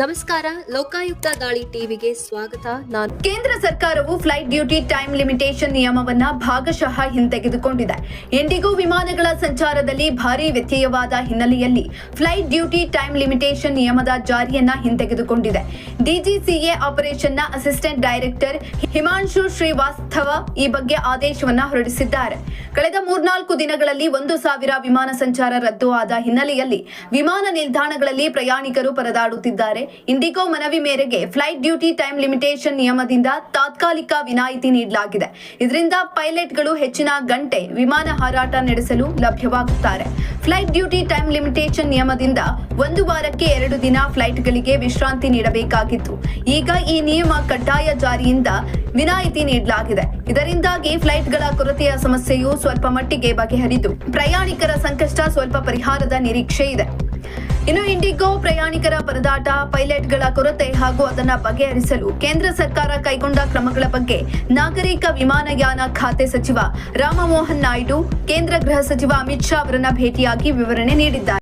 ನಮಸ್ಕಾರ, ಲೋಕಾಯುಕ್ತ ದಾಳಿ ಟಿವಿಗೆ ಸ್ವಾಗತ. ನಾನು ಕೇಂದ್ರ ಸರ್ಕಾರವು ಫ್ಲೈಟ್ ಡ್ಯೂಟಿ ಟೈಮ್ ಲಿಮಿಟೇಷನ್ ನಿಯಮವನ್ನ ಭಾಗಶಃ ಹಿಂತೆಗೆದುಕೊಂಡಿದೆ. ಇಂಡಿಗೋ ವಿಮಾನಗಳ ಸಂಚಾರದಲ್ಲಿ ಭಾರಿ ವ್ಯತ್ಯಯವಾದ ಹಿನ್ನೆಲೆಯಲ್ಲಿ ಫ್ಲೈಟ್ ಡ್ಯೂಟಿ ಟೈಮ್ ಲಿಮಿಟೇಷನ್ ನಿಯಮದ ಜಾರಿಯನ್ನ ಹಿಂತೆಗೆದುಕೊಂಡಿದೆ. ಡಿಜಿಸಿಎ ಆಪರೇಷನ್ನ ಅಸಿಸ್ಟೆಂಟ್ ಡೈರೆಕ್ಟರ್ ಹಿಮಾಂಶು ಶ್ರೀವಾಸ್ತವ ಈ ಬಗ್ಗೆ ಆದೇಶವನ್ನ ಹೊರಡಿಸಿದ್ದಾರೆ. ಕಳೆದ ಮೂರ್ನಾಲ್ಕು ದಿನಗಳಲ್ಲಿ ಒಂದು ಸಾವಿರ ವಿಮಾನ ಸಂಚಾರ ರದ್ದು ಆದ ಹಿನ್ನೆಲೆಯಲ್ಲಿ ವಿಮಾನ ನಿಲ್ದಾಣಗಳಲ್ಲಿ ಪ್ರಯಾಣಿಕರು ಪರದಾಡುತ್ತಿದ್ದಾರೆ. ಇಂಡಿಗೋ ಮನವಿ ಮೇರೆಗೆ ಫ್ಲೈಟ್ ಡ್ಯೂಟಿ ಟೈಮ್ ಲಿಮಿಟೇಷನ್ ನಿಯಮದಿಂದ ತಾತ್ಕಾಲಿಕ ವಿನಾಯಿತಿ ನೀಡಲಾಗಿದೆ. ಇದರಿಂದ ಪೈಲಟ್ಗಳು ಹೆಚ್ಚಿನ ಗಂಟೆ ವಿಮಾನ ಹಾರಾಟ ನಡೆಸಲು ಲಭ್ಯವಾಗುತ್ತಾರೆ. ಫ್ಲೈಟ್ ಡ್ಯೂಟಿ ಟೈಮ್ ಲಿಮಿಟೇಷನ್ ನಿಯಮದಿಂದ ಒಂದು ವಾರಕ್ಕೆ ಎರಡು ದಿನ ಫ್ಲೈಟ್ಗಳಿಗೆ ವಿಶ್ರಾಂತಿ ನೀಡಬೇಕಾಗಿತ್ತು. ಈಗ ಈ ನಿಯಮ ಕಡ್ಡಾಯ ಜಾರಿಯಿಂದ ವಿನಾಯಿತಿ ನೀಡಲಾಗಿದೆ. ಇದರಿಂದಾಗಿ ಫ್ಲೈಟ್ಗಳ ಕೊರತೆಯ ಸಮಸ್ಯೆಯು ಸ್ವಲ್ಪ ಮಟ್ಟಿಗೆ ಬಗೆಹರಿದು ಪ್ರಯಾಣಿಕರ ಸಂಕಷ್ಟ ಸ್ವಲ್ಪ ಪರಿಹಾರದ ನಿರೀಕ್ಷೆ ಇದೆ. ಇನ್ನು ಇಂಡಿಗೋ ಪ್ರಯಾಣಿಕರ ಪರದಾಟ, ಪೈಲಟ್ಗಳ ಕೊರತೆ ಹಾಗೂ ಅದನ್ನ ಬಗೆಹರಿಸಲು ಕೇಂದ್ರ ಸರ್ಕಾರ ಕೈಗೊಂಡ ಕ್ರಮಗಳ ಬಗ್ಗೆ ನಾಗರಿಕ ವಿಮಾನಯಾನ ಖಾತೆ ಸಚಿವ ರಾಮಮೋಹನ್ ನಾಯ್ಡು, ಕೇಂದ್ರ ಗೃಹ ಸಚಿವ ಅಮಿತ್ ಶಾ ಅವರನ್ನ ಭೇಟಿಯಾಗಿ ವಿವರಣೆ ನೀಡಿದ್ದಾರೆ.